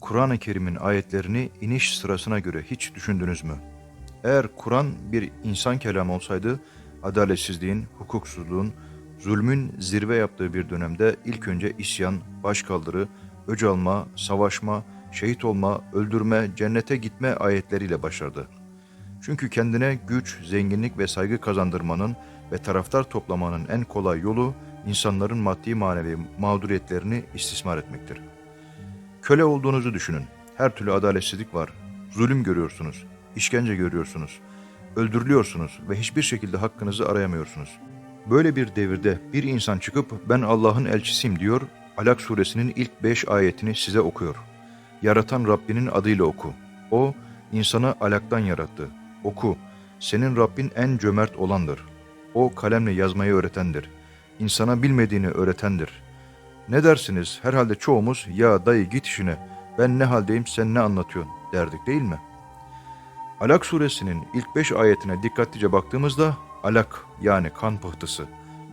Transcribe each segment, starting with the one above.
Kur'an-ı Kerim'in ayetlerini iniş sırasına göre hiç düşündünüz mü? Eğer Kur'an bir insan kelamı olsaydı, adaletsizliğin, hukuksuzluğun, zulmün zirve yaptığı bir dönemde ilk önce isyan, başkaldırı, öc alma, savaşma, şehit olma, öldürme, cennete gitme ayetleriyle başlardı. Çünkü kendine güç, zenginlik ve saygı kazandırmanın ve taraftar toplamanın en kolay yolu insanların maddi manevi mağduriyetlerini istismar etmektir. Köle olduğunuzu düşünün. Her türlü adaletsizlik var. Zulüm görüyorsunuz, işkence görüyorsunuz, öldürülüyorsunuz ve hiçbir şekilde hakkınızı arayamıyorsunuz. Böyle bir devirde bir insan çıkıp ben Allah'ın elçisiyim diyor, Alak suresinin ilk beş ayetini size okuyor. Yaratan Rabbinin adıyla oku. O, insanı alaktan yarattı. Oku, senin Rabbin en cömert olandır. O kalemle yazmayı öğretendir. İnsana bilmediğini öğretendir. Ne dersiniz? Herhalde çoğumuz ya dayı git işine. Ben ne haldeyim sen ne anlatıyorsun derdik değil mi? Alak suresinin ilk beş ayetine dikkatlice baktığımızda alak yani kan pıhtısı,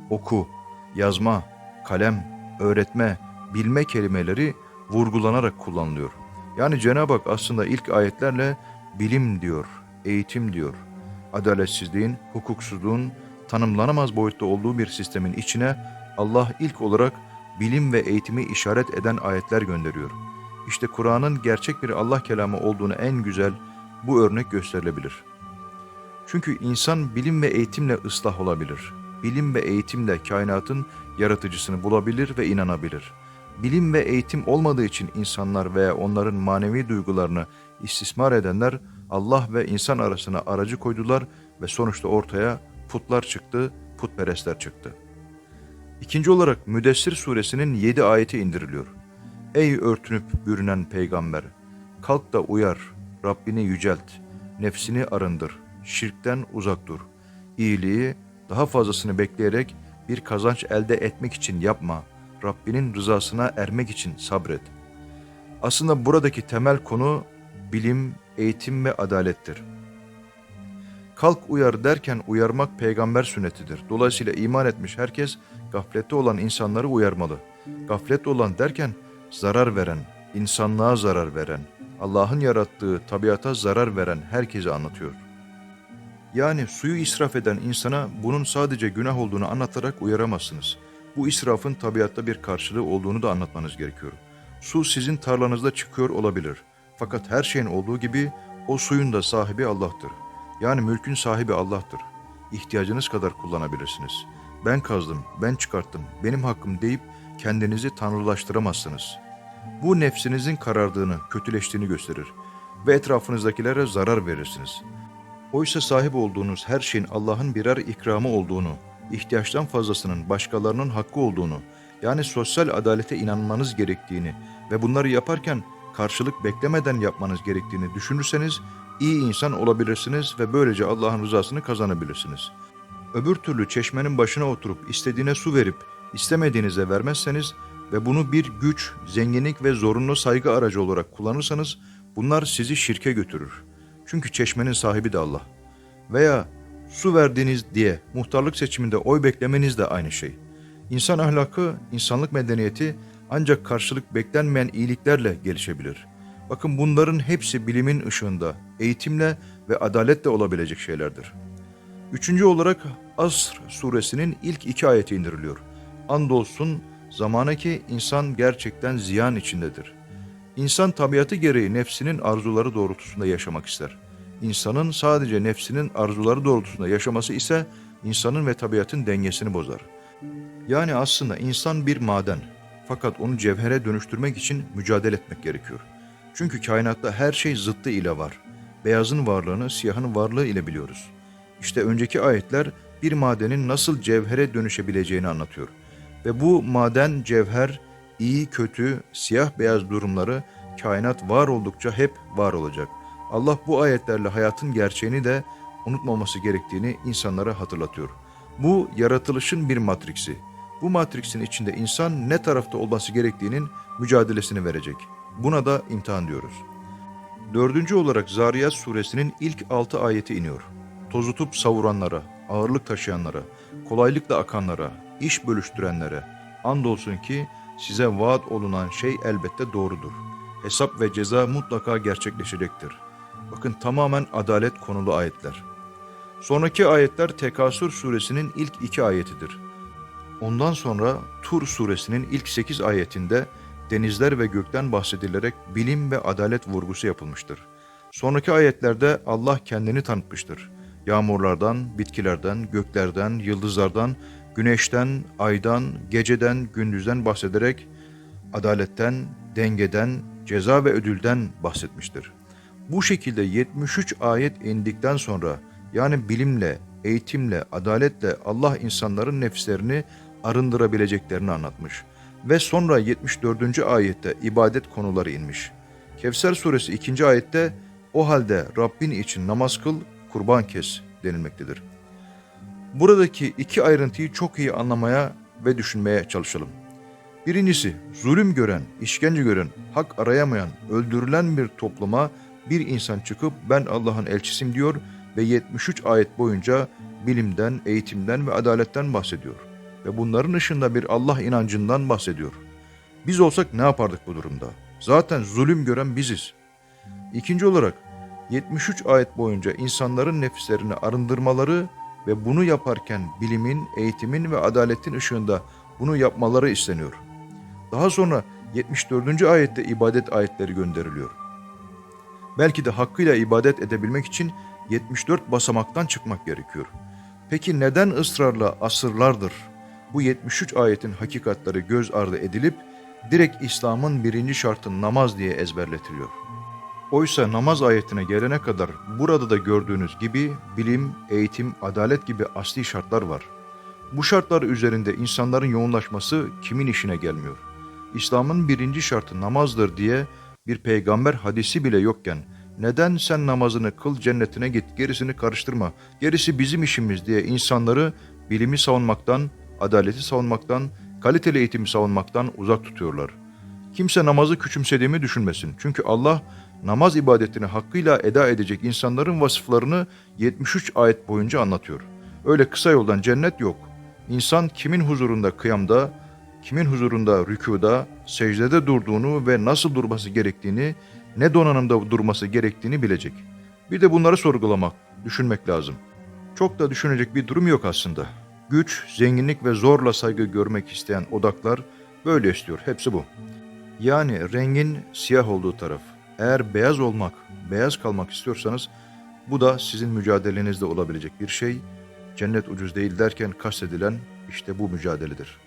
oku, yazma, kalem, öğretme, bilme kelimeleri vurgulanarak kullanılıyor. Yani Cenab-ı Hak aslında ilk ayetlerle bilim diyor, eğitim diyor. Adaletsizliğin, hukuksuzluğun tanımlanamaz boyutta olduğu bir sistemin içine Allah ilk olarak bilim ve eğitimi işaret eden ayetler gönderiyor. İşte Kur'an'ın gerçek bir Allah kelamı olduğunu en güzel bu örnek gösterilebilir. Çünkü insan bilim ve eğitimle ıslah olabilir. Bilim ve eğitimle kainatın yaratıcısını bulabilir ve inanabilir. Bilim ve eğitim olmadığı için insanlar veya onların manevi duygularını istismar edenler Allah ve insan arasına aracı koydular ve sonuçta ortaya putlar çıktı, putperestler çıktı. İkinci olarak Müdessir suresinin 7 ayeti indiriliyor. Ey örtünüp bürünen peygamber! Kalk da uyar, Rabbini yücelt, nefsini arındır, şirkten uzak dur. İyiliği daha fazlasını bekleyerek bir kazanç elde etmek için yapma. Rabbinin rızasına ermek için sabret. Aslında buradaki temel konu bilim, eğitim ve adalettir. Kalk uyar derken uyarmak peygamber sünnetidir. Dolayısıyla iman etmiş herkes gaflette olan insanları uyarmalı. Gaflet olan derken zarar veren, insanlığa zarar veren, Allah'ın yarattığı tabiata zarar veren herkese anlatıyor. Yani suyu israf eden insana bunun sadece günah olduğunu anlatarak uyaramazsınız. Bu israfın tabiatta bir karşılığı olduğunu da anlatmanız gerekiyor. Su sizin tarlanızda çıkıyor olabilir. Fakat her şeyin olduğu gibi o suyun da sahibi Allah'tır. Yani mülkün sahibi Allah'tır. İhtiyacınız kadar kullanabilirsiniz. Ben kazdım, ben çıkarttım, benim hakkım deyip kendinizi tanrılaştıramazsınız. Bu nefsinizin karardığını, kötüleştiğini gösterir ve etrafınızdakilere zarar verirsiniz. Oysa sahip olduğunuz her şeyin Allah'ın birer ikramı olduğunu, ihtiyaçtan fazlasının başkalarının hakkı olduğunu, yani sosyal adalete inanmanız gerektiğini ve bunları yaparken karşılık beklemeden yapmanız gerektiğini düşünürseniz iyi insan olabilirsiniz ve böylece Allah'ın rızasını kazanabilirsiniz. Öbür türlü çeşmenin başına oturup istediğine su verip istemediğinize vermezseniz ve bunu bir güç, zenginlik ve zorunlu saygı aracı olarak kullanırsanız bunlar sizi şirke götürür. Çünkü çeşmenin sahibi de Allah. Veya su verdiğiniz diye muhtarlık seçiminde oy beklemeniz de aynı şey. İnsan ahlakı, insanlık medeniyeti ancak karşılık beklenmeyen iyiliklerle gelişebilir. Bakın bunların hepsi bilimin ışığında, eğitimle ve adaletle olabilecek şeylerdir. Üçüncü olarak Asr suresinin ilk iki ayeti indiriliyor. Andolsun zamana ki insan gerçekten ziyan içindedir. İnsan tabiatı gereği nefsinin arzuları doğrultusunda yaşamak ister. İnsanın sadece nefsinin arzuları doğrultusunda yaşaması ise insanın ve tabiatın dengesini bozar. Yani aslında insan bir maden. Fakat onu cevhere dönüştürmek için mücadele etmek gerekiyor. Çünkü kainatta her şey zıttı ile var. Beyazın varlığını siyahın varlığı ile biliyoruz. İşte önceki ayetler bir madenin nasıl cevhere dönüşebileceğini anlatıyor. Ve bu maden, cevher, iyi, kötü, siyah beyaz durumları kainat var oldukça hep var olacak. Allah bu ayetlerle hayatın gerçeğini de unutmaması gerektiğini insanlara hatırlatıyor. Bu yaratılışın bir matriksi. Bu matriksin içinde insan ne tarafta olması gerektiğinin mücadelesini verecek. Buna da imtihan diyoruz. Dördüncü olarak Zariyat suresinin ilk altı ayeti iniyor. Tozutup savuranlara, ağırlık taşıyanlara, kolaylıkla akanlara, iş bölüştürenlere, andolsun ki size vaat olunan şey elbette doğrudur. hesap ve ceza mutlaka gerçekleşecektir. Bakın tamamen adalet konulu ayetler. Sonraki ayetler Tekasür suresinin ilk iki ayetidir. Ondan sonra Tur suresinin ilk 8 ayetinde denizler ve gökten bahsedilerek bilim ve adalet vurgusu yapılmıştır. Sonraki ayetlerde Allah kendini tanıtmıştır. Yağmurlardan, bitkilerden, göklerden, yıldızlardan, güneşten, aydan, geceden, gündüzden bahsederek adaletten, dengeden, ceza ve ödülden bahsetmiştir. Bu şekilde 73 ayet indikten sonra yani bilimle, eğitimle, adaletle Allah insanların nefislerini arındırabileceklerini anlatmış. Ve sonra 74. ayette ibadet konuları inmiş. Kevser suresi 2. ayette o halde Rabbin için namaz kıl, kurban kes denilmektedir. Buradaki iki ayrıntıyı çok iyi anlamaya ve düşünmeye çalışalım. Birincisi, zulüm gören, işkence gören, hak arayamayan, öldürülen bir topluma bir insan çıkıp ben Allah'ın elçisiyim diyor ve 73 ayet boyunca bilimden, eğitimden ve adaletten bahsediyor. Ve bunların ışığında bir Allah inancından bahsediyor. Biz olsak ne yapardık bu durumda? Zaten zulüm gören biziz. İkinci olarak 73 ayet boyunca insanların nefislerini arındırmaları ve bunu yaparken bilimin, eğitimin ve adaletin ışığında bunu yapmaları isteniyor. Daha sonra 74. ayette ibadet ayetleri gönderiliyor. Belki de hakkıyla ibadet edebilmek için 74 basamaktan çıkmak gerekiyor. Peki neden ısrarla asırlardır bu 73 ayetin hakikatleri göz ardı edilip direkt İslam'ın birinci şartı namaz diye ezberletiliyor? Oysa namaz ayetine gelene kadar burada da gördüğünüz gibi bilim, eğitim, adalet gibi asli şartlar var. Bu şartlar üzerinde insanların yoğunlaşması kimin işine gelmiyor? İslam'ın birinci şartı namazdır diye bir peygamber hadisi bile yokken neden sen namazını kıl cennetine git gerisini karıştırma gerisi bizim işimiz diye insanları bilimi savunmaktan, adaleti savunmaktan, kaliteli eğitimi savunmaktan uzak tutuyorlar. Kimse namazı küçümsediğimi düşünmesin. Çünkü Allah namaz ibadetini hakkıyla eda edecek insanların vasıflarını 73 ayet boyunca anlatıyor. Öyle kısa yoldan cennet yok. İnsan kimin huzurunda kıyamda, kimin huzurunda rükuda, secdede durduğunu ve nasıl durması gerektiğini, ne donanımda durması gerektiğini bilecek. Bir de bunları sorgulamak, düşünmek lazım. Çok da düşünecek bir durum yok aslında. Güç, zenginlik ve zorla saygı görmek isteyen odaklar böyle istiyor. Hepsi bu. Yani rengin siyah olduğu taraf. Eğer beyaz olmak, beyaz kalmak istiyorsanız bu da sizin mücadelenizde olabilecek bir şey. Cennet ucuz değil derken kastedilen işte bu mücadeledir.''